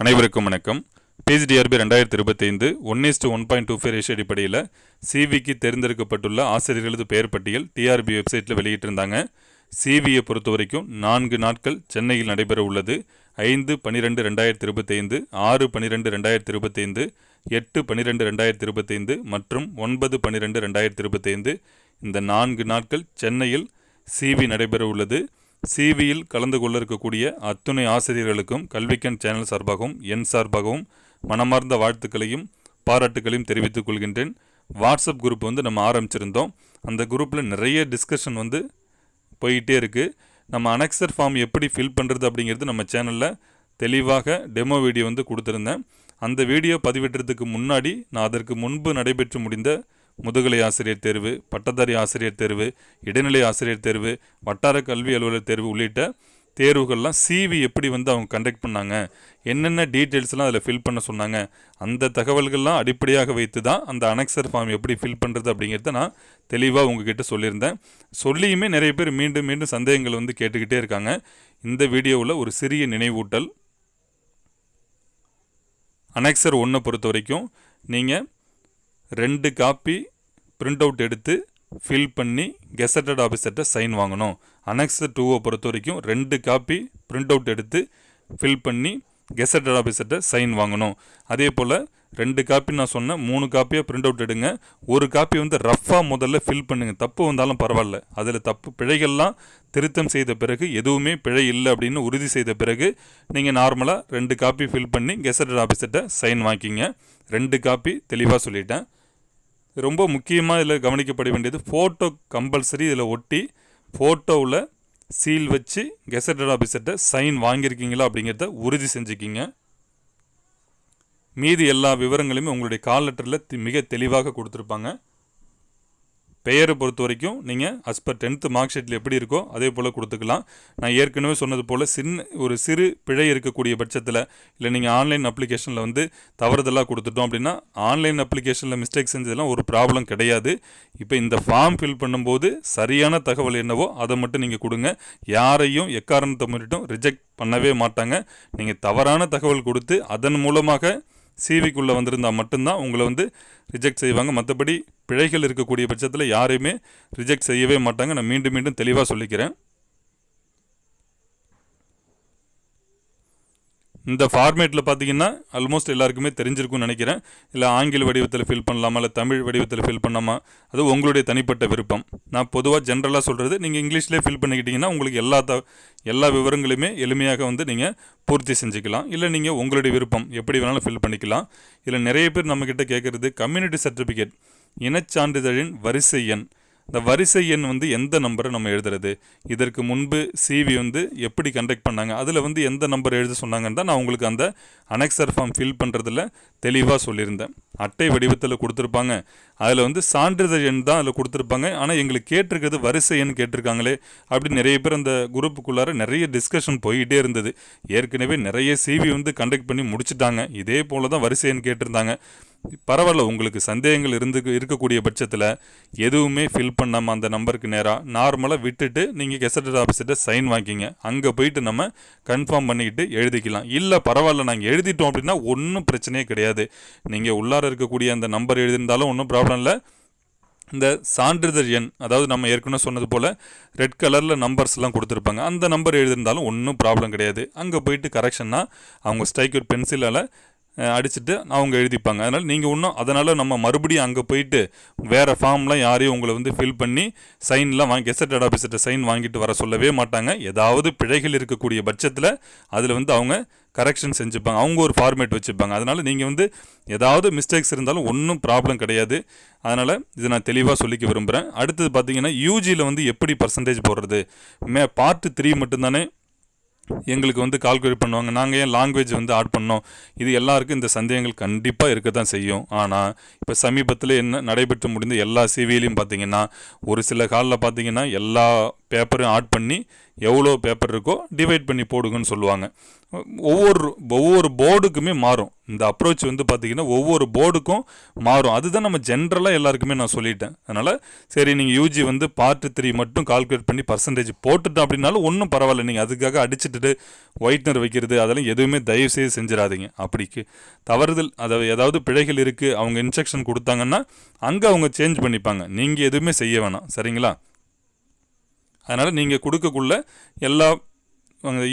அனைவருக்கும் வணக்கம். பிஜிடிஆர்பி ரெண்டாயிரத்தி இருபத்தைந்து one is to one point two five ratio அடிப்படையில் சிவிக்கு தேர்ந்தெடுக்கப்பட்டுள்ள ஆசிரியர்களது பெயர் பட்டியல் டிஆர்பி வெப்சைட்டில் வெளியிட்டிருந்தாங்க. சிவியை பொறுத்த வரைக்கும் நான்கு நாட்கள் சென்னையில் நடைபெற உள்ளது. ஐந்து பன்னிரெண்டு ரெண்டாயிரத்தி இருபத்தைந்து ஆறு பன்னிரெண்டு ரெண்டாயிரத்தி இருபத்தைந்து எட்டு பன்னிரெண்டு ரெண்டாயிரத்தி இருபத்தைந்து மற்றும் ஒன்பது பன்னிரெண்டு ரெண்டாயிரத்தி இருபத்தைந்து. இந்த நான்கு நாட்கள் சென்னையில் சிவி நடைபெற உள்ளது. சிவியில் கலந்து கொள்ள இருக்கக்கூடிய அத்துணை ஆசிரியர்களுக்கும் கல்விக்கண் சேனல் சார்பாகவும் என் சார்பாகவும் மனமார்ந்த வாழ்த்துக்களையும் பாராட்டுகளையும் தெரிவித்துக் கொள்கின்றேன். வாட்ஸ்அப் குரூப் வந்து நம்ம ஆரம்பிச்சிருந்தோம். அந்த குரூப்பில் நிறைய டிஸ்கஷன் வந்து போயிட்டே இருக்குது நம்ம அனெக்சர் ஃபார்ம் எப்படி ஃபில் பண்ணுறது அப்படிங்கிறது நம்ம சேனலில் தெளிவாக டெமோ வீடியோ வந்து கொடுத்துருந்தேன். அந்த வீடியோ பதிவிடுறதுக்கு முன்னாடி நான் அதற்கு முன்பு நடைபெற்று முடிந்த முதுகலை ஆசிரியர் தேர்வு பட்டதாரி ஆசிரியர் தேர்வு இடைநிலை ஆசிரியர் தேர்வு வட்டார கல்வி அலுவலர் தேர்வு உள்ளிட்ட தேர்வுகள்லாம் சிவி எப்படி வந்து அவங்க கண்டக்ட் பண்ணாங்க என்னென்ன டீட்டெயில்ஸ்லாம் அதில் ஃபில் பண்ண சொன்னாங்க அந்த தகவல்கள்லாம் அடிப்படையாக வைத்து தான் அந்த அனெக்சர் ஃபார்ம் எப்படி ஃபில் பண்ணுறது அப்படிங்கிறத நான் தெளிவாக உங்ககிட்ட சொல்லியிருந்தேன். சொல்லியுமே நிறைய பேர் மீண்டும் மீண்டும் சந்தேகங்கள் வந்து கேட்டுக்கிட்டே இருக்காங்க. இந்த வீடியோவில் ஒரு சிறிய நினைவூட்டல். அனெக்சர் ஒன்றை பொறுத்த வரைக்கும் நீங்கள் ரெண்டு காப்பி பிரிண்ட் அவுட் எடுத்து ஃபில் பண்ணி கெசட்டட் ஆஃபீஸர்கிட்ட சைன் வாங்கணும். அனெக்ஸ் டூவை பொறுத்த வரைக்கும் ரெண்டு காப்பி பிரிண்ட் அவுட் எடுத்து ஃபில் பண்ணி கெசட்டட் ஆஃபீஸர்கிட்ட சைன் வாங்கணும். அதே போல் ரெண்டு காப்பி நான் சொன்னேன் மூணு காப்பியாக பிரிண்ட் அவுட் எடுங்க. ஒரு காப்பி வந்து ரஃப்பாக முதல்ல ஃபில் பண்ணுங்கள் தப்பு வந்தாலும் பரவாயில்ல. அதில் தப்பு பிழைகள்லாம் திருத்தம் செய்த பிறகு எதுவுமே பிழை இல்லை அப்படின்னு உறுதி செய்த பிறகு நீங்கள் நார்மலாக ரெண்டு காப்பி ஃபில் பண்ணி கெசட்டட் ஆஃபீஸர்கிட்ட சைன் வாங்கிக்கிங்க ரெண்டு காப்பி தெளிவாக சொல்லிட்டேன். ரொம்ப முக்கியமாக இதில் கவனிக்கப்பட வேண்டியது ஃபோட்டோ கம்பல்சரி இதில் ஒட்டி ஃபோட்டோவில் சீல் வச்சு கெசட்டட் ஆஃபீஸர்கிட்ட சைன் வாங்கியிருக்கீங்களா அப்படிங்கிறத உறுதி செஞ்சுக்கிங்க. மீதி எல்லா விவரங்களையுமே உங்களுடைய கால் லெட்டரில் மிக தெளிவாக கொடுத்துருப்பாங்க. பெயரை பொறுத்த வரைக்கும் நீங்கள் அஸ் பர் டென்த்து மார்க் ஷீட்டில் எப்படி இருக்கோ அதே போல் கொடுத்துக்கலாம். நான் ஏற்கனவே சொன்னது போல் சின்ன ஒரு சிறு பிழை இருக்கக்கூடிய பட்சத்தில் இல்லை நீங்கள் ஆன்லைன் அப்ளிகேஷனில் வந்து தவறுதலாக கொடுத்துட்டோம் அப்படின்னா ஆன்லைன் அப்ளிகேஷனில் மிஸ்டேக் செஞ்சதெல்லாம் ஒரு ப்ராப்ளம் கிடையாது. இப்போ இந்த ஃபார்ம் ஃபில் பண்ணும்போது சரியான தகவல் என்னவோ அதை மட்டும் நீங்கள் கொடுங்க. யாரையும் எக்காரணத்தை முன்னிட்டும் ரிஜெக்ட் பண்ணவே மாட்டாங்க. நீங்கள் தவறான தகவல் கொடுத்து அதன் மூலமாக சிவிக்குள்ளே வந்திருந்தால் மட்டும்தான் உங்களை வந்து ரிஜெக்ட் செய்வாங்க. மற்றபடி பிழைகள் இருக்கக்கூடிய பட்சத்தில் யாரையுமே ரிஜெக்ட் செய்யவே மாட்டாங்க. நான் மீண்டும் மீண்டும் தெளிவாக சொல்லிக்கிறேன். இந்த ஃபார்மேட்டில் பார்த்தீங்கன்னா ஆல்மோஸ்ட் எல்லாருக்குமே தெரிஞ்சிருக்கும்னு நினைக்கிறேன். இல்லை ஆங்கில வடிவத்தில் ஃபில் பண்ணலாமா இல்லை தமிழ் வடிவத்தில் ஃபில் பண்ணலாமா? அது உங்களுடைய தனிப்பட்ட விருப்பம். நான் பொதுவாக ஜென்ரலாக சொல்கிறது நீங்கள் இங்கிலீஷ்லேயே ஃபில் பண்ணிக்கிட்டிங்கன்னா உங்களுக்கு எல்லா த எல்லா விவரங்களுமே எளிமையாக வந்து நீங்கள் பூர்த்தி செஞ்சுக்கலாம். இல்லை நீங்கள் உங்களுடைய விருப்பம் எப்படி வேணாலும் ஃபில் பண்ணிக்கலாம். இதில் நிறைய பேர் நம்மக்கிட்ட கேட்குறது கம்யூனிட்டி சர்டிஃபிகேட் இனச்சான்றிதழின் வரிசை எண். இந்த வரிசை எண் வந்து எந்த நம்பரை நம்ம எழுதுறது? இதற்கு முன்பு சிவி வந்து எப்படி கண்டக்ட் பண்ணாங்க? அதில் வந்து எந்த நம்பர் எழுத சொன்னாங்கன்னு தான் நான் உங்களுக்கு அந்த அனெக்சர் ஃபார்ம் ஃபில் பண்ணுறதுல தெளிவாக சொல்லியிருந்தேன். அட்டை வடிவத்தில் கொடுத்துருப்பாங்க. அதில் வந்து சான்றிதழ் எண் தான் அதில் கொடுத்துருப்பாங்க. ஆனால் எங்களுக்கு கேட்டிருக்கிறது வரிசை எண் கேட்டிருக்காங்களே அப்படி நிறைய பேர் அந்த குரூப்புக்குள்ளார நிறைய டிஸ்கஷன் போய்கிட்டே இருந்தது. ஏற்கனவே நிறைய சிவி வந்து கண்டக்ட் பண்ணி முடிச்சுட்டாங்க. இதே போல் தான் வரிசை எண் கேட்டிருந்தாங்க. பரவாயில்ல உங்களுக்கு சந்தேகங்கள் இருந்து இருக்கக்கூடிய பட்சத்தில் எதுவுமே ஃபில் பண்ணாமல் அந்த நம்பருக்கு நேராக நார்மலாக விட்டுட்டு நீங்கள் கெசட்டட் ஆஃபீஸர்கிட்ட சைன் வாங்கிங்க. அங்கே போயிட்டு நம்ம கன்ஃபார்ம் பண்ணிக்கிட்டு எழுதிக்கலாம். இல்லை பரவாயில்ல நாங்கள் எழுதிட்டோம் அப்படின்னா ஒன்றும் பிரச்சனையே கிடையாது. நீங்கள் உள்ளார இருக்கக்கூடிய அந்த நம்பர் எழுதியிருந்தாலும் ஒன்றும் ப்ராப்ளம் இல்லை. இந்த சான்றிதழ் எண் அதாவது நம்ம ஏற்கனவே சொன்னது போல் ரெட் கலரில் நம்பர்ஸ்லாம் கொடுத்துருப்பாங்க. அந்த நம்பர் எழுதியிருந்தாலும் ஒன்றும் ப்ராப்ளம் கிடையாது. அங்கே போயிட்டு கரெக்ஷன்னா அவங்க ஸ்ட்ரைக் பென்சிலால் அடிச்சுட்டு அவங்க எழுதிப்பாங்க. அதனால் நீங்கள் இன்னும் அதனால் நம்ம மறுபடியும் அங்கே போயிட்டு வேறு ஃபார்ம்லாம் யாரையும் உங்களை வந்து ஃபில் பண்ணி சைன்லாம் வாங்கி கெசட்டட் ஆஃபீஸர்கிட்ட சைன் வாங்கிட்டு வர சொல்லவே மாட்டாங்க. ஏதாவது பிழைகள் இருக்கக்கூடிய பட்சத்தில் அதில் வந்து அவங்க கரெக்ஷன் செஞ்சுப்பாங்க. அவங்க ஒரு ஃபார்மேட் வச்சுப்பாங்க. அதனால் நீங்கள் வந்து ஏதாவது மிஸ்டேக்ஸ் இருந்தாலும் ஒன்றும் ப்ராப்ளம் கிடையாது. அதனால் இதை நான் தெளிவாக சொல்லிக்க விரும்புகிறேன் அடுத்தது பார்த்தீங்கன்னா யூஜியில் வந்து எப்படி பர்சன்டேஜ் போடுறது? மே பார்ட் த்ரீ மட்டும்தானே எங்களுக்கு வந்து கால்குலேட் பண்ணுவாங்க. நாங்கள் ஏன் லாங்குவேஜ் வந்து ஆட் பண்ணோம்? இது எல்லாருக்கும் இந்த சந்தேகங்கள் கண்டிப்பாக இருக்க தான் செய்யும். ஆனால் இப்போ சமீபத்தில் என்ன நடைபெற்று முடிந்த எல்லா சிவிலையும் பார்த்தீங்கன்னா ஒரு சில காலில் பார்த்தீங்கன்னா எல்லா பேப்பரும் ஆட் பண்ணி எவ்வளோ பேப்பர் இருக்கோ டிவைட் பண்ணி போடுங்கன்னு சொல்லுவாங்க. ஒவ்வொரு ஒவ்வொரு போர்டுக்குமே மாறும். இந்த அப்ரோச் வந்து பார்த்திங்கன்னா ஒவ்வொரு போர்டுக்கும் மாறும். அதுதான் நம்ம ஜென்ரலாக எல்லாருக்குமே நான் சொல்லிட்டேன். அதனால் சரி நீங்கள் யூஜி வந்து பார்ட் த்ரீ மட்டும் கால்குலேட் பண்ணி பர்சன்டேஜ் போட்டுட்டோம் அப்படின்னாலும் ஒன்றும் பரவாயில்ல. நீங்கள் அதுக்காக அடிச்சுட்டு ஒயிட்னர் வைக்கிறது அதெல்லாம் எதுவுமே தயவு செய்து செஞ்சிடாதீங்க அப்படிக்கு தவறுதல் அதாவது ஏதாவது பிழைகள் இருக்குது அவங்க இன்ஸ்ட்ரக்ஷன் கொடுத்தாங்கன்னா அங்கே அவங்க சேஞ்ச் பண்ணிப்பாங்க. நீங்கள் எதுவுமே செய்ய வேணாம். சரிங்களா? அதனால் நீங்கள் கொடுக்கக்குள்ள எல்லா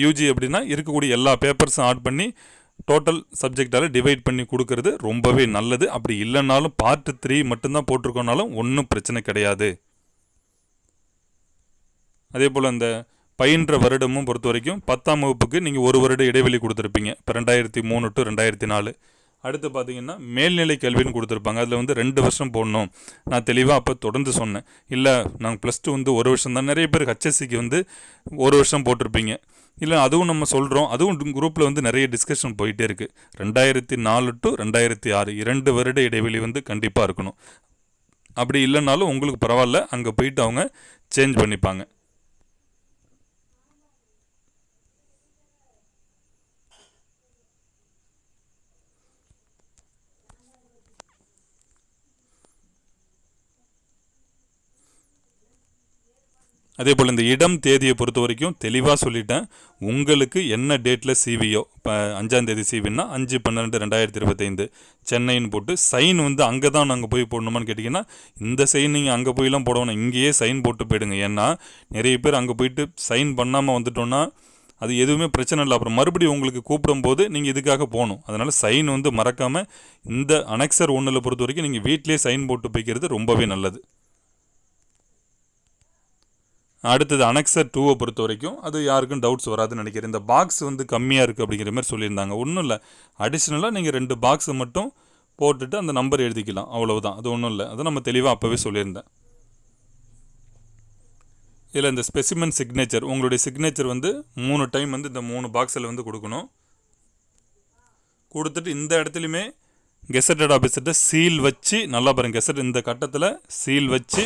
யூஜி அப்படின்னா இருக்கக்கூடிய எல்லா பேப்பர்ஸும் ஆட் பண்ணி டோட்டல் சப்ஜெக்டால் டிவைட் பண்ணி கொடுக்கறது ரொம்பவே நல்லது. அப்படி இல்லைனாலும் பார்ட் த்ரீ மட்டும்தான் போட்டிருக்கோனாலும் ஒன்றும் பிரச்சனை கிடையாது. அதே போல் அந்த பயின்ற வருடமும் பொறுத்த வரைக்கும் பத்தாம் வகுப்புக்கு நீங்கள் ஒரு வருட இடைவெளி கொடுத்துருப்பீங்க. இப்போ ரெண்டாயிரத்தி மூணு டு ரெண்டாயிரத்தி நாலு. அடுத்து பார்த்தீங்கன்னா மேல்நிலை கல்வின்னு கொடுத்துருப்பாங்க. அதில் வந்து ரெண்டு வருஷம் போடணும். நான் தெளிவாக அப்போ தொடர்ந்து சொன்னேன். இல்லை நாங்கள் ப்ளஸ் டூ வந்து ஒரு வருஷம் தான். நிறைய பேர் ஹச்எஸ்சிக்கு வந்து ஒரு வருஷம் போட்டிருப்பீங்க. இல்லை அதுவும் நம்ம சொல்கிறோம் அதுவும் குரூப்பில் வந்து நிறைய டிஸ்கஷன் போயிட்டே இருக்குது ரெண்டாயிரத்தி நாலு டு ரெண்டாயிரத்தி ஆறு. இரண்டு வருட இடைவெளி வந்து கண்டிப்பாக இருக்கணும். அப்படி இல்லைனாலும் உங்களுக்கு பரவாயில்ல. அங்கே போயிட்டு அவங்க சேஞ்ச் பண்ணிப்பாங்க. அதே போல் இந்த இடம் தேதியை பொறுத்த வரைக்கும் தெளிவாக சொல்லிட்டேன். உங்களுக்கு என்ன டேட்டில் சிவியோ இப்போ அஞ்சாந்தேதி சிவின்னா அஞ்சு பன்னெண்டு ரெண்டாயிரத்தி இருபத்தைந்து. சென்னைன்னு போட்டு சைன் வந்து அங்கே தான் நாங்கள் போய் போடணுமான்னு கேட்டிங்கன்னா இந்த சைன் நீங்கள் அங்கே போயெல்லாம் போடணும் இங்கேயே சைன் போட்டு போயிடுங்க. ஏன்னா நிறைய பேர் அங்கே போயிட்டு சைன் பண்ணாமல் வந்துட்டோன்னா அது எதுவுமே பிரச்சனை இல்லை. அப்புறம் மறுபடியும் உங்களுக்கு கூப்பிடும்போது நீங்கள் இதுக்காக போகணும். அதனால் சைன் வந்து மறக்காமல் இந்த அனெக்சர் ஒன்றில் பொறுத்த வரைக்கும் நீங்கள் வீட்டிலே சைன் போட்டு போய்க்கிறது ரொம்பவே நல்லது. அடுத்தது அனெக்சர் டூவை பொறுத்த வரைக்கும் அது யாருக்கும் டவுட்ஸ் வராதுன்னு நினைக்கிறேன். இந்த பாக்ஸ் வந்து கம்மியாக இருக்குது அப்படிங்கிற மாதிரி சொல்லியிருந்தாங்க. ஒன்றும் இல்லை. அடிஷ்னலாக நீங்கள் ரெண்டு பாக்ஸை மட்டும் போட்டுட்டு அந்த நம்பர் எழுதிக்கலாம். அவ்வளவுதான். அது ஒன்றும் இல்லை. அதை நம்ம தெளிவாக அப்போவே சொல்லியிருந்தேன். இதில் இந்த ஸ்பெசிமன் சிக்னேச்சர் உங்களுடைய சிக்னேச்சர் வந்து மூணு டைம் வந்து இந்த மூணு பாக்ஸில் வந்து கொடுக்கணும். கொடுத்துட்டு இந்த இடத்துலையுமே கெசட்டட் ஆஃபீஸர்கிட்ட சீல் வச்சு நல்லா பாருங்கள் கெசட் இந்த கட்டத்தில் சீல் வச்சு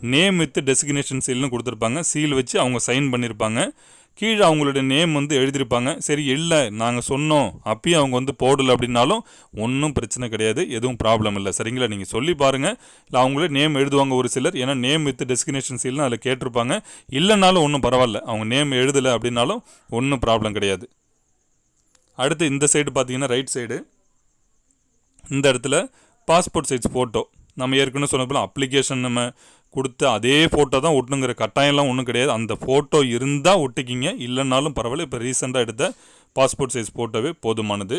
நேம் வித் டெசிக்னேஷன் சீல்னு கொடுத்துருப்பாங்க. சீல் வச்சு அவங்க சைன் பண்ணியிருப்பாங்க கீழே அவங்களுடைய நேம் வந்து எழுதியிருப்பாங்க. சரி இல்லை நாங்கள் சொன்னோம். அப்பயும் அவங்க வந்து போடலை அப்படின்னாலும் ஒன்றும் பிரச்சனை கிடையாது. எதுவும் ப்ராப்ளம் இல்லை. சரிங்களா? நீங்கள் சொல்லி பாருங்கள் இல்லை அவங்களே நேம் எழுதுவாங்க ஒரு சிலர். ஏன்னா நேம் வித் டெஸ்டினேஷன் சீல்னு அதில் கேட்டிருப்பாங்க. இல்லைனாலும் ஒன்றும் பரவாயில்ல. அவங்க நேம் எழுதலை அப்படின்னாலும் ஒன்றும் ப்ராப்ளம் கிடையாது. அடுத்து இந்த சைடு பார்த்தீங்கன்னா ரைட் சைடு இந்த இடத்துல பாஸ்போர்ட் சைஸ் ஃபோட்டோ நம்ம ஏற்கனவே சொன்ன போல அப்ளிகேஷன் நம்ம கொடுத்த அதே ஃபோட்டோ தான் ஒட்டணுங்கிற கட்டாயம்லாம் ஒன்றும் கிடையாது. அந்த ஃபோட்டோ இருந்தால் ஒட்டிக்கிங்க. இல்லைனாலும் பரவாயில்ல. இப்போ ரீசெண்டாக எடுத்த பாஸ்போர்ட் சைஸ் ஃபோட்டோவே போதுமானது.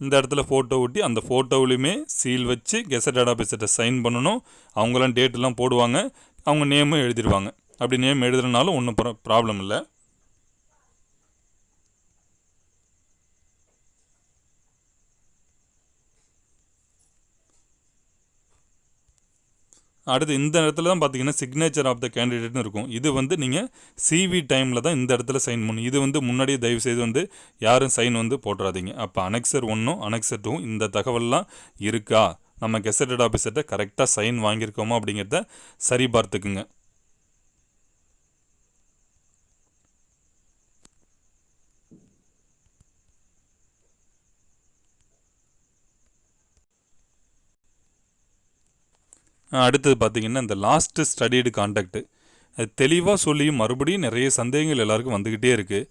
இந்த இடத்துல ஃபோட்டோ ஒட்டி அந்த ஃபோட்டோவிலையுமே சீல் வச்சு கெசட்டட் ஆஃபீஸர்கிட்ட சைன் பண்ணணும். அவங்களாம் டேட்டெல்லாம் போடுவாங்க. அவங்க நேமும் எழுதிடுவாங்க அப்படி நேம் எழுதுறதுனாலும் ஒன்றும் ப்ராப்ளம் இல்லை. அடுத்து இந்த இடத்துல தான் பார்த்தீங்கன்னா சிக்னேச்சர் ஆஃப் த கேண்டிடேட்னு இருக்கும். இது வந்து நீங்கள் சிவி டைமில் தான் இந்த இடத்துல சைன் பண்ணணும் இது வந்து முன்னாடியே தயவு செய்து வந்து யாரும் சைன் வந்து போட்டுறாதீங்க. அப்போ அனெக்சர் ஒன்றும் அனெக்சர் டூ இந்த தகவல்லாம் இருக்கா? நம்ம கெசட்டட் ஆஃபீஸர்கிட்ட கரெக்டாக சைன் வாங்கியிருக்கோமா அப்படிங்கிறத சரி பார்த்துக்குங்க. அடுத்தது பார்த்திங்கன்னா இந்த லாஸ்ட்டு ஸ்டடிடு கான்டாக்ட் அது தெளிவாக சொல்லியும் மறுபடியும் நிறைய சந்தேகங்கள் எல்லாருக்கும் வந்துக்கிட்டே இருக்குது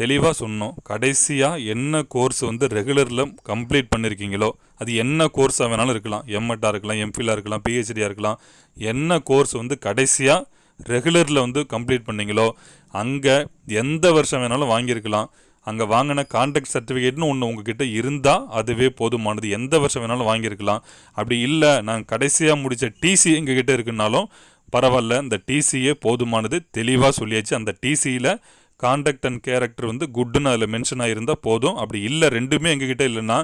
தெளிவாக சொன்னோம். கடைசியாக என்ன கோர்ஸ் வந்து ரெகுலரில் கம்ப்ளீட் பண்ணியிருக்கீங்களோ அது என்ன கோர்ஸாக வேணாலும் இருக்கலாம். எம்எட்டாக இருக்கலாம் எம்ஃபிலாக இருக்கலாம் பிஹெச்டியாக இருக்கலாம். என்ன கோர்ஸ் வந்து கடைசியாக ரெகுலரில் வந்து கம்ப்ளீட் பண்ணீங்களோ அங்கே எந்த வருஷம் வேணாலும் வாங்கியிருக்கலாம். அங்கே வாங்கின கான்ட்ராக்ட் சர்டிஃபிகேட்னு ஒன்று உங்ககிட்ட இருந்தால் அதுவே போதுமானது. எந்த வருஷம் வேணாலும் வாங்கியிருக்கலாம். அப்படி இல்லை நான் கடைசியாக முடித்த டிசி எங்ககிட்ட இருக்குன்னாலும் பரவாயில்ல இந்த டிசியே போதுமானது. தெளிவாக சொல்லியாச்சு. அந்த டிசியில் கான்டாக்ட் அண்ட் கேரக்டர் வந்து குட்டுன்னு அதில் மென்ஷன் ஆகிருந்தால் போதும். அப்படி இல்லை ரெண்டுமே எங்ககிட்ட இல்லைன்னா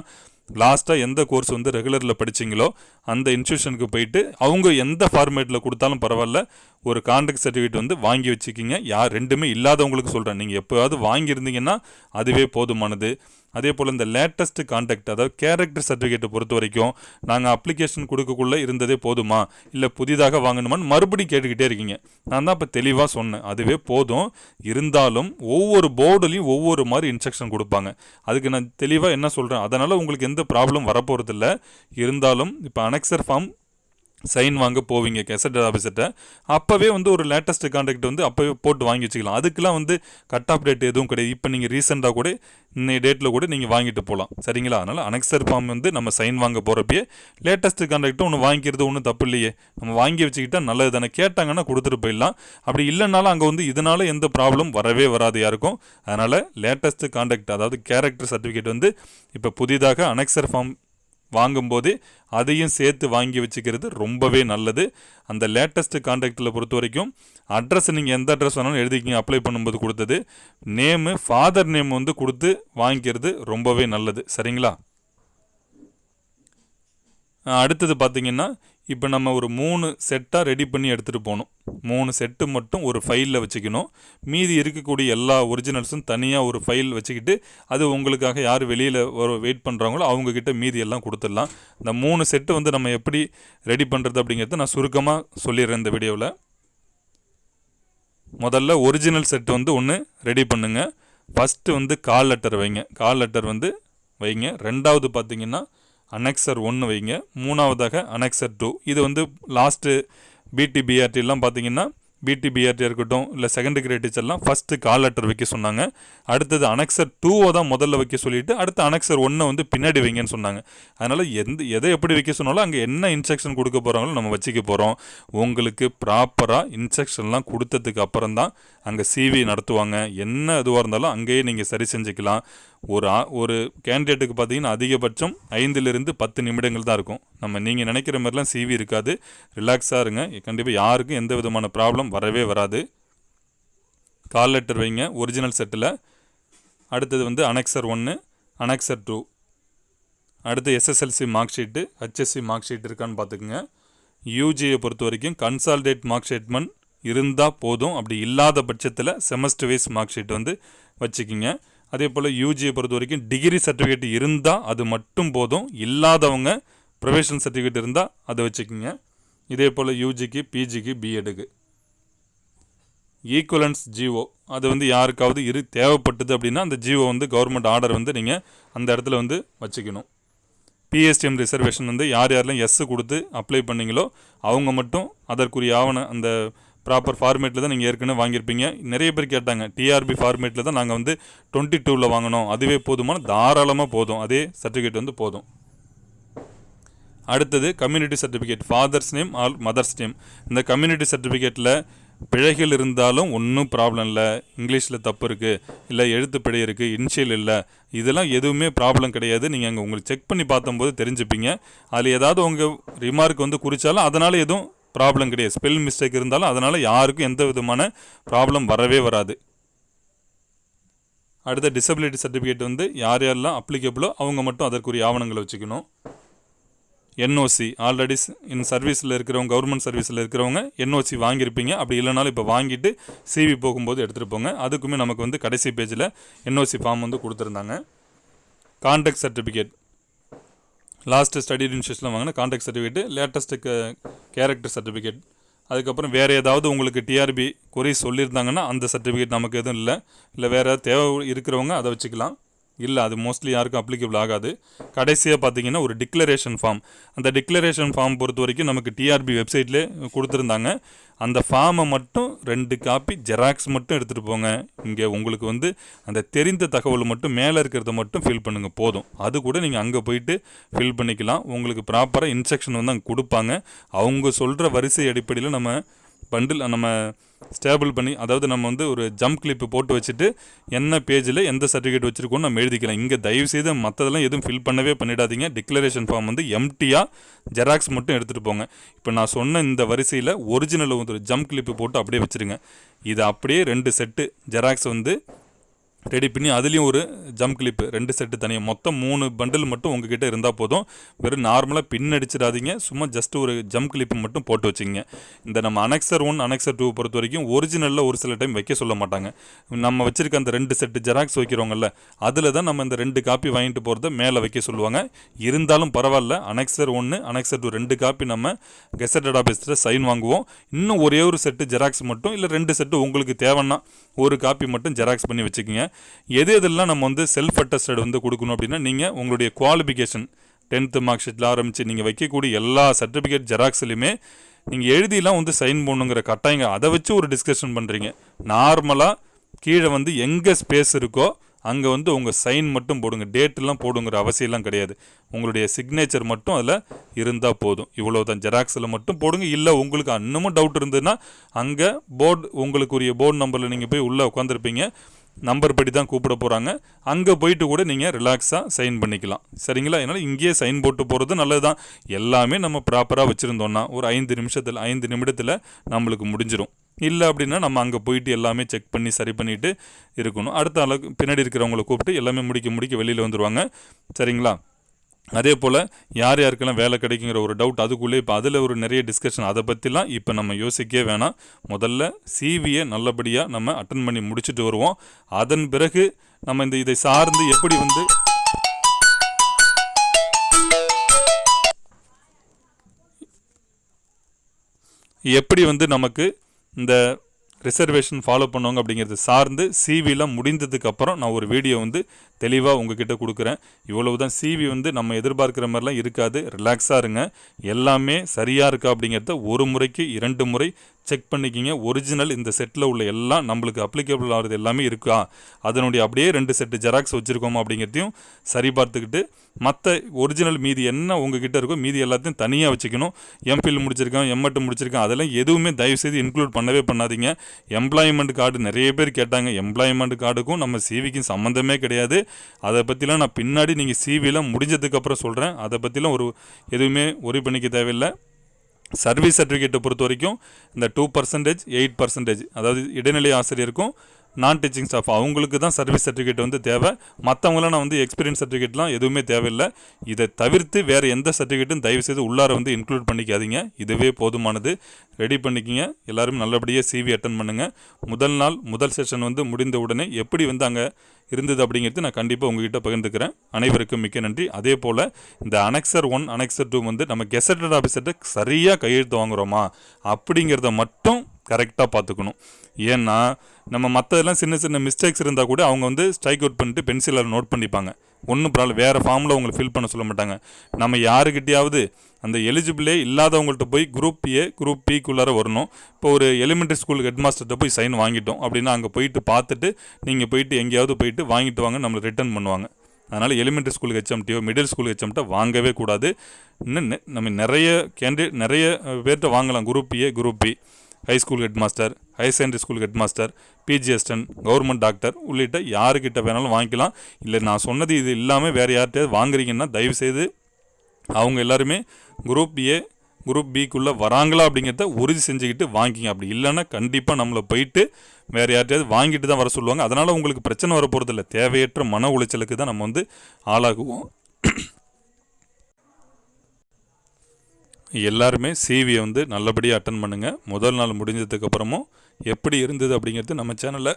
லாஸ்ட்டாக எந்த கோர்ஸ் வந்து ரெகுலரில் படிச்சிங்களோ அந்த இன்ஸ்டியூஷனுக்கு போயிட்டு அவங்க எந்த ஃபார்மேட்டில் கொடுத்தாலும் பரவாயில்ல. ஒரு கான்ட்ராக்ட் சர்டிஃபிகேட் வந்து வாங்கி வச்சுக்கிங்க. யார் ரெண்டுமே இல்லாதவங்களுக்கு சொல்கிறேன் நீங்கள் எப்போயாவது வாங்கியிருந்தீங்கன்னா அதுவே போதுமானது. அதே போல் இந்த லேட்டஸ்ட் கான்டாக்ட் அதாவது கேரக்டர் சர்டிஃபிகேட்டை பொறுத்த வரைக்கும் நாங்கள் அப்ளிகேஷன் கொடுக்கக்குள்ளே இருந்ததே போதுமா? இல்லை புதிதாக வாங்கணுமான்னு மறுபடியும் கேட்டுக்கிட்டே இருக்கீங்க. நான் தான் இப்போ தெளிவாக சொன்னேன். அதுவே போதும். இருந்தாலும் ஒவ்வொரு போர்டுலையும் ஒவ்வொரு மாதிரி இன்ஸ்ட்ரக்ஷன் கொடுப்பாங்க. அதுக்கு நான் தெளிவாக என்ன சொல்கிறேன் அதனால் உங்களுக்கு எந்த ப்ராப்ளம் வரப்போகிறதில்ல இருந்தாலும் இப்போ அனெக்சர் ஃபார்ம் சைன் வாங்க போவீங்க கெசட் ஆஃபீஸர்கிட்ட அப்போவே வந்து ஒரு லேட்டஸ்ட் கான்டாக்ட் வந்து அப்போவே போட்டு வாங்கி வச்சுக்கலாம். அதுக்கெலாம் வந்து கட் ஆஃப் டேட் எதுவும் கிடையாது. இப்போ நீங்கள் ரீசெண்டாக கூட இன்னைக்கு டேட்டில் கூட நீங்கள் வாங்கிட்டு போகலாம் சரிங்களா? அதனால் அனெக்சர் ஃபார்ம் வந்து நம்ம சைன் வாங்க போகிறப்பயே லேட்டஸ்ட் கான்டாக்ட்டும் ஒன்று வாங்கிக்கிறது ஒன்றும் தப்பு இல்லையே. நம்ம வாங்கி வச்சுக்கிட்டா நல்லது தானே. கேட்டாங்கன்னா கொடுத்துட்டு போயிடலாம். அப்படி இல்லைனாலும் அங்கே வந்து இதனால் எந்த ப்ராப்ளம் வரவே வராது யாருக்கும். அதனால் லேட்டஸ்ட் கான்டாக்ட் அதாவது கேரக்டர் சர்டிஃபிகேட் வந்து இப்போ புதிதாக அனெக்சர் ஃபார்ம் வாங்கும்போது அதையும் சேர்த்து வாங்கி வச்சுக்கிறது ரொம்பவே நல்லது. அந்த லேட்டஸ்ட் காண்டாக்டில் பொறுத்த வரைக்கும் அட்ரஸ் நீங்கள் எந்த அட்ரஸ் வேணாலும் எழுதிக்கிங்க அப்ளை பண்ணும்போது கொடுத்தது. நேமு ஃபாதர் நேம் வந்து கொடுத்து வாங்கிக்கிறது ரொம்பவே நல்லது. சரிங்களா? அடுத்தது பார்த்தீங்கன்னா இப்போ நம்ம ஒரு மூணு செட்டாக ரெடி பண்ணி எடுத்துகிட்டு போகணும். மூணு செட்டு மட்டும் ஒரு ஃபைலில் வச்சுக்கணும். மீதி இருக்கக்கூடிய எல்லா ஒரிஜினல்ஸும் தனியாக ஒரு ஃபைல் வச்சுக்கிட்டு அது உங்களுக்காக யார் வெளியில் ஒரு வெயிட் பண்ணுறாங்களோ அவங்கக்கிட்ட மீதி எல்லாம் கொடுத்துடலாம். இந்த மூணு செட்டு வந்து நம்ம எப்படி ரெடி பண்ணுறது அப்படிங்கிறத நான் சுருக்கமாக சொல்லிடுறேன் இந்த வீடியோவில். முதல்ல ஒரிஜினல் செட் வந்து ஒன்று ரெடி பண்ணுங்கள் ஃபஸ்ட்டு வந்து கால் லெட்டர் வைங்க. கால் லெட்டர் வந்து வைங்க. ரெண்டாவது பார்த்தீங்கன்னா அனெக்சர் ஒன்று வைங்க. மூணாவதாக அனெக்சர் டூ. இது வந்து லாஸ்ட்டு பிடி பிஆர்டிலாம் பார்த்தீங்கன்னா பிடி பிஆர்டியாக இருக்கட்டும் இல்லை செகண்ட் கிரேட் டீச்சர்லாம் ஃபஸ்ட்டு கால் லெட்டர் வைக்க சொன்னாங்க. அடுத்தது அனெக்சர் டூவை தான் முதல்ல வைக்க சொல்லிவிட்டு அடுத்து அனெக்சர் ஒன்றை வந்து பின்னாடி வைங்கன்னு சொன்னாங்க. அதனால் எந்த எதை எப்படி வைக்க சொன்னாலும் அங்கே என்ன இன்ஸ்ட்ரக்ஷன் கொடுக்க போகிறாங்களோ நம்ம வச்சுக்க போகிறோம் உங்களுக்கு ப்ராப்பராக இன்ஸ்ட்ரக்ஷன்லாம் கொடுத்ததுக்கு அப்புறம் தான் அங்கே சிவி நடத்துவாங்க. என்ன இதுவாக இருந்தாலும் அங்கேயே நீங்கள் சரி செஞ்சுக்கலாம். ஒரு ஆ- ஒரு கேண்டிடேட்டுக்கு பார்த்தீங்கன்னா அதிகபட்சம் ஐந்துலேருந்து பத்து நிமிடங்கள் தான் இருக்கும். நம்ம நீங்கள் நினைக்கிற மாதிரிலாம் சிவி இருக்காது. ரிலாக்ஸாக இருங்க. கண்டிப்பாக யாருக்கும் எந்த விதமான ப்ராப்ளம் வரவே வராது. கால் லெட்டர் வைங்க. ஒரிஜினல் செட்டில் அடுத்தது வந்து அனெக்சர் ஒன்று அனெக்சர் டூ அடுத்து SSLC mark sheet HSC mark sheet இருக்கான்னு பார்த்துக்குங்க. யூஜியை பொறுத்த வரைக்கும் கன்சால்டேட் மார்க் ஸ்டேட்மெண்ட் இருந்தால் போதும். அப்படி இல்லாத பட்சத்தில் செமஸ்டர் வைஸ் மார்க் ஷீட் வந்து வச்சுக்கிங்க. அதே போல் யூஜியை பொறுத்த வரைக்கும் டிகிரி சர்டிஃபிகேட் இருந்தால் அது மட்டும் போதும். இல்லாதவங்க ப்ரொஃபஷனல் சர்டிஃபிகேட் இருந்தால் அதை வச்சுக்கோங்க. இதே போல் யூஜிக்கு பிஜிக்கு பிஎடுக்கு ஈக்குவலன்ஸ் ஜிஓ அது வந்து யாருக்காவது இரு தேவைப்பட்டது அப்படின்னா அந்த ஜிஓ வந்து கவர்மெண்ட் ஆர்டர் வந்து நீங்கள் அந்த இடத்துல வந்து வச்சுக்கணும். பிஎஸ்டிஎம் ரிசர்வேஷன் வந்து யார் யாரெல்லாம் எஸ்ஸு கொடுத்து அப்ளை பண்ணீங்களோ அவங்க மட்டும் அதற்குரிய ஆவண அந்த ப்ராப்பர் ஃபார்மேட்டில் தான் நீங்கள் ஏற்கனவே வாங்கியிருப்பீங்க. நிறைய பேர் கேட்டாங்க டிஆர்பி ஃபார்மேட்டில் தான் நாங்கள் வந்து டுவெண்ட்டி டூவில் வாங்கினோம். அதுவே போதுமான தாராளமாக போதும். அதே சர்டிஃபிகேட் வந்து போதும். அடுத்தது community certificate father's name all mother's name இந்த கம்யூனிட்டி சர்டிஃபிகேட்டில் பிழைகள் இருந்தாலும் ஒன்றும் ப்ராப்ளம் இல்லை. இங்கிலீஷில் தப்பு இருக்குது இல்லை எழுத்து பிழை இருக்குது இன்ஷியல் இல்லை. இதெல்லாம் எதுவுமே ப்ராப்ளம் கிடையாது. நீங்கள் அங்கே உங்களுக்கு செக் பண்ணி பார்த்தம்போது தெரிஞ்சுப்பீங்க. அதில் ஏதாவது உங்கள் ரிமார்க் வந்து குறித்தாலும் அதனால் எதுவும் ப்ராப்ளம் கிடையாது. ஸ்பெல் மிஸ்டேக் இருந்தாலும் அதனால் யாருக்கும் எந்த விதமான ப்ராப்ளம் வரவே வராது. அடுத்த டிசபிலிட்டி சர்டிஃபிகேட் வந்து யார் யாரெல்லாம் அப்ளிகபிளோ அவங்க மட்டும் அதற்குரிய ஆவணங்களை வச்சுக்கணும். என்ஓசி ஆல்ரெடி இன் சர்வீஸில் இருக்கிறவங்க கவர்மெண்ட் சர்வீஸில் இருக்கிறவங்க என்ஓசி வாங்கியிருப்பீங்க. அப்படி இல்லைனாலும் இப்போ வாங்கிட்டு சிவி போகும்போது எடுத்துகிட்டு போங்க. அதுக்குமே நமக்கு வந்து கடைசி பேஜில் என்ஓசி ஃபார்ம் வந்து கொடுத்துருந்தாங்க. கான்டாக்ட் சர்டிஃபிகேட் லாஸ்ட்டு ஸ்டடி இன்ஸ்டியூஷனில் வாங்கின contact certificate latest character certificate அதுக்கப்புறம் வேறு ஏதாவது உங்களுக்கு டிஆர்பி குறி சொல்லியிருந்தாங்கன்னா அந்த சர்டிஃபிகேட் நமக்கு எதுவும் இல்லை. இல்லை வேறு ஏதாவது தேவை இருக்கிறவங்க அதை வச்சுக்கலாம். இல்லை அது மோஸ்ட்லி யாருக்கும் அப்ளிகபிள் ஆகாது. கடைசியாக பார்த்தீங்கன்னா ஒரு டிக்ளரேஷன் ஃபார்ம் அந்த டிக்ளரேஷன் ஃபார்ம் பொறுத்த வரைக்கும் நமக்கு டிஆர்பி வெப்சைட்லேயே கொடுத்துருந்தாங்க. அந்த ஃபார்மை மட்டும் ரெண்டு காப்பி ஜெராக்ஸ் மட்டும் எடுத்துகிட்டு போங்க. இங்கே உங்களுக்கு வந்து அந்த தெரிந்த தகவல் மட்டும் மேலே இருக்கிறத மட்டும் ஃபில் பண்ணுங்கள் போதும். அது கூட நீங்கள் அங்கே போயிட்டு ஃபில் பண்ணிக்கலாம். உங்களுக்கு ப்ராப்பராக இன்ஸ்ட்ரக்ஷன் வந்து அங்கே கொடுப்பாங்க. அவங்க சொல்கிற வரிசை அடிப்படையில் நம்ம பண்டில் நம்ம ஸ்டேபிள் பண்ணி அதாவது நம்ம வந்து ஒரு ஜம்ப் கிளிப்பு போட்டு வச்சுட்டு என்ன பேஜில் எந்த சர்டிஃபிகேட் வச்சுருக்கோன்னு நம்ம எழுதிக்கலாம். இங்கே தயவு செய்து மற்றதெல்லாம் எதுவும் ஃபில் பண்ணவே பண்ணிடாதீங்க. டிக்ளரேஷன் ஃபார்ம் வந்து எம்டியாக ஜெராக்ஸ் மட்டும் எடுத்துகிட்டு போங்க. இப்போ நான் சொன்ன இந்த வரிசையில் ஒரிஜினல் வந்து ஒரு ஜம்ப் கிளிப்பு போட்டு அப்படியே வச்சுருங்க. இது அப்படியே ரெண்டு செட்டு ஜெராக்ஸ் வந்து ரெடி பண்ணி அதுலேயும் ஒரு ஜம் கிளிப்பு ரெண்டு செட்டு தனியாக மொத்தம் மூணு பண்டில் மட்டும் உங்ககிட்ட இருந்தால் போதும். வெறும் நார்மலாக பின் அடிச்சிடாதீங்க. சும்மா ஜஸ்ட் ஒரு ஜம் கிளிப்பு மட்டும் போட்டு வச்சுங்க இந்த நம்ம அனெக்சர் ஒன் அனெக்சர் டூ பொறுத்த வரைக்கும் ஒரிஜினலில் ஒரு சில டைம் வைக்க சொல்ல மாட்டாங்க. நம்ம வச்சுருக்க அந்த ரெண்டு செட்டு ஜெராக்ஸ் வைக்கிறவங்கல்ல அதில் தான் நம்ம இந்த ரெண்டு காப்பி வாங்கிட்டு போகிறத மேலே வைக்க சொல்லுவாங்க. இருந்தாலும் பரவாயில்ல அனெக்சர் ஒன்று அனெக்சர் டூ ரெண்டு காப்பி நம்ம கெசட் ஆஃபீஸில் சைன் வாங்குவோம். இன்னும் ஒரே ஒரு செட்டு ஜெராக்ஸ் மட்டும் இல்லை ரெண்டு செட்டு உங்களுக்கு தேவைன்னா ஒரு காப்பி மட்டும் ஜெராக்ஸ் பண்ணி வச்சுக்கோங்க. எது எதெல்லாம் நம்ம வந்து செல்ஃப் அட்டஸ்டட் வந்து கொடுக்கணும் அப்படின்னா நீங்கள் உங்களுடைய குவாலிஃபிகேஷன் டென்த்து மார்க் ஷீட்டில் ஆரம்பித்து நீங்கள் வைக்கக்கூடிய எல்லா சர்டிஃபிகேட் ஜெராக்ஸ்லையுமே நீங்கள் எழுதிலாம் வந்து சைன் பண்ணுங்கிற கட்டாயங்க அதை வச்சு ஒரு டிஸ்கஷன் பண்ணுறீங்க நார்மலாக கீழே வந்து எங்கே ஸ்பேஸ் இருக்கோ அங்கே வந்து உங்கள் சைன் மட்டும் போடுங்க. டேட்டெல்லாம் போடுங்கிற அவசியம்லாம் கிடையாது. உங்களுடைய சிக்னேச்சர் மட்டும் அதில் இருந்தால் போதும். இவ்வளோ தான் ஜெராக்ஸில் மட்டும் போடுங்க. இல்லை உங்களுக்கு இன்னமும் டவுட் இருந்ததுன்னா அங்கே போர்டு உங்களுக்குரிய போர்டு நம்பரில் நீங்கள் போய் உள்ளே உட்காந்துருப்பீங்க நம்பர் படி தான் கூப்பிட போகிறாங்க அங்கே போயிட்டு கூட நீங்கள் ரிலாக்ஸாக சைன் பண்ணிக்கலாம். சரிங்களா? அதனால் இங்கேயே சைன் போட்டு போகிறது நல்லது தான் எல்லாமே நம்ம ப்ராப்பராக வச்சுருந்தோன்னா ஒரு ஐந்து நிமிஷத்தில் ஐந்து நிமிடத்தில் நம்மளுக்கு முடிஞ்சிடும் இல்லை அப்படின்னா நம்ம அங்கே போயிட்டு எல்லாமே செக் பண்ணி சரி பண்ணிவிட்டு இருக்கணும். அடுத்த அளவுக்கு பின்னாடி இருக்கிறவங்கள கூப்பிட்டு எல்லாமே முடிக்க முடிக்க வெளியில் வந்துடுவாங்க சரிங்களா? அதே போல் யார் யாருக்கெல்லாம் வேலை கிடைக்குங்கிற ஒரு டவுட் அதுக்குள்ளே இப்போ அதில் ஒரு நிறைய டிஸ்கஷன் அதை பற்றிலாம் இப்போ நம்ம யோசிக்கவே வேணாம். முதல்ல சிவியை நல்லபடியாக நம்ம அட்டன் பண்ணி முடிச்சுட்டு வருவோம். அதன் பிறகு நம்ம இந்த இதை சார்ந்து எப்படி வந்து எப்படி வந்து நமக்கு இந்த ரிசர்வேஷன் ஃபாலோ பண்ணுவாங்க அப்படிங்கிறது சார்ந்து சிவிலாம் முடிந்ததுக்கப்புறம் நான் ஒரு வீடியோ வந்து தெளிவாக உங்ககிட்ட கொடுக்குறேன். இவ்வளவு தான் சிவி வந்து நம்ம எதிர்பார்க்குற மாதிரிலாம் இருக்காது. ரிலாக்ஸாக இருங்க. எல்லாமே சரியாக இருக்கா அப்படிங்கிறத ஒரு முறைக்கு இரண்டு முறை செக் பண்ணிக்கிங்க. ஒரிஜினல் இந்த செட்டில் உள்ள எல்லாம் நம்மளுக்கு அப்ளிகபிள் ஆகிறது எல்லாமே இருக்கா? அதனுடைய அப்படியே ரெண்டு செட்டு ஜெராக்ஸ் வச்சுருக்கோமா அப்படிங்கிறதையும் சரி பார்த்துக்கிட்டு மற்ற ஒரிஜினல் மீதி என்ன உங்ககிட்ட இருக்கோ மீதி எல்லாத்தையும் தனியாக வச்சுக்கணும். எம்பில் முடிச்சிருக்கேன் எம்எட்டு முடிச்சிருக்கேன் அதெல்லாம் எதுவுமே தயவுசெய்து இன்க்ளூட் பண்ணவே பண்ணாதீங்க. எம்ப்ளாய்மெண்ட் கார்டு நிறைய பேர் கேட்டாங்க. எம்ப்ளாய்மெண்ட் கார்டுக்கும் நம்ம சிவிக்கும் சம்மந்தமே கிடையாது. அதை பற்றிலாம் நான் பின்னாடி நீங்கள் சிவிலாம் முடிஞ்சதுக்கப்புறம் சொல்கிறேன் அதை பற்றிலாம் ஒரு எதுவுமே ஒரி பண்ணிக்க தேவையில்லை. சர்வீஸ் சர்டிஃபிகேட்டை பொறுத்த வரைக்கும் இந்த டூ பர்சன்டேஜ் எயிட் பர்சன்டேஜ் அதாவது இடைநிலை ஆசிரியருக்கும் நான் டீச்சிங் ஸ்டாஃப் அவங்களுக்கு தான் சர்வீஸ் சர்டிஃபிகேட் வந்து தேவை. மற்றவங்களாம் நான் வந்து எக்ஸ்பீரியன்ஸ் சர்டிஃபிகேட்லாம் எதுவுமே தேவையில்லை. இதை தவிர்த்து வேறு எந்த சர்டிஃபிகேட்டும் தயவுசெய்து உள்ளார வந்து இன்க்ளூட் பண்ணிக்காதீங்க. இதுவே போதுமானது. ரெடி பண்ணிக்கிங்க. எல்லாரும் நல்லபடியாக சிவி அட்டன் பண்ணுங்கள் முதல் நாள் முதல் செஷன் வந்து முடிந்த உடனே எப்படி வந்து அங்கே இருந்தது அப்படிங்கிறது நான் கண்டிப்பாக உங்ககிட்ட பகிர்ந்துக்கிறேன். அனைவருக்கும் மிக்க நன்றி. அதே போல் இந்த அனெக்சர் ஒன் அனெக்சர் டூ வந்து நம்ம கெசட்டட் ஆஃபீஸர்கிட்ட சரியாக கையெழுத்து வாங்குகிறோமா அப்படிங்கிறத மட்டும் கரெக்டாக பார்த்துக்கணும். ஏன்னா நம்ம மற்றதெல்லாம் சின்ன சின்ன மிஸ்டேக்ஸ் இருந்தால் கூட அவங்க வந்து ஸ்ட்ரைக் அவுட் பண்ணிட்டு பென்சிலில் நோட் பண்ணிப்பாங்க. ஒன்றும் ப்ராப்ளம் வேறு ஃபார்மில் உங்களை ஃபில் பண்ண சொல்ல மாட்டாங்க. நம்ம யாருக்கிட்டையாவது அந்த எலிஜிபிளே இல்லாதவங்கள்ட்ட போய் குரூப் ஏ குரூப் பிக்குள்ளார வரணும். இப்போ ஒரு எலிமெண்ட்ரி ஸ்கூல் ஹெட் மாஸ்டர்கிட்ட போய் சைன் வாங்கிட்டோம் அப்படின்னா அங்கே போயிட்டு பார்த்துட்டு நீங்கள் போயிட்டு எங்கேயாவது போயிட்டு வாங்கிட்டு வாங்க நம்மளை ரிட்டர்ன் பண்ணுவாங்க. அதனால் எலிமெண்ட்ரி ஸ்கூலுக்கு ஹெச்எம்டியோ மிடில் ஸ்கூல் ஹெச்எம்ட்ட வாங்கவே கூடாது. இன்னும் நெ- நம்ம நிறைய கேண்டிடேட் நிறைய பேர்கிட்ட வாங்கலாம் group A group B high school head master higher secondary school head master பிஜிஎஸ்டன் government doctor உள்ளிட்ட யாருக்கிட்ட வேணாலும் வாங்கிக்கலாம். இல்லை நான் சொன்னது இது இல்லாமல் வேறு யார்கிட்டயாவது வாங்குறீங்கன்னா தயவுசெய்து அவங்க எல்லாருமே குரூப் ஏ குரூப் பிக்குள்ளே வராங்களா அப்படிங்கிறத உறுதி செஞ்சுக்கிட்டு வாங்கிங்க. அப்படி இல்லைன்னா கண்டிப்பாக நம்மளை போயிட்டு வேறு யார்கிட்டயாவது வாங்கிட்டு தான் வர சொல்லுவாங்க. அதனால் உங்களுக்கு பிரச்சனை வர போகிறதில்ல தேவையற்ற மன உளைச்சலுக்கு தான் நம்ம வந்து ஆளாகுவோம். எல்லாருமே சிவியை வந்து நல்லபடியாக அட்டன் பண்ணுங்கள் முதல் நாள் முடிஞ்சதுக்கப்புறமும் எப்படி இருந்தது அப்படிங்கிறது நம்ம சேனலில்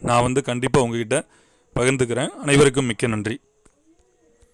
நான் வந்து கண்டிப்பாக உங்ககிட்ட பகிர்ந்துக்கிறேன். அனைவருக்கும் மிக்க நன்றி.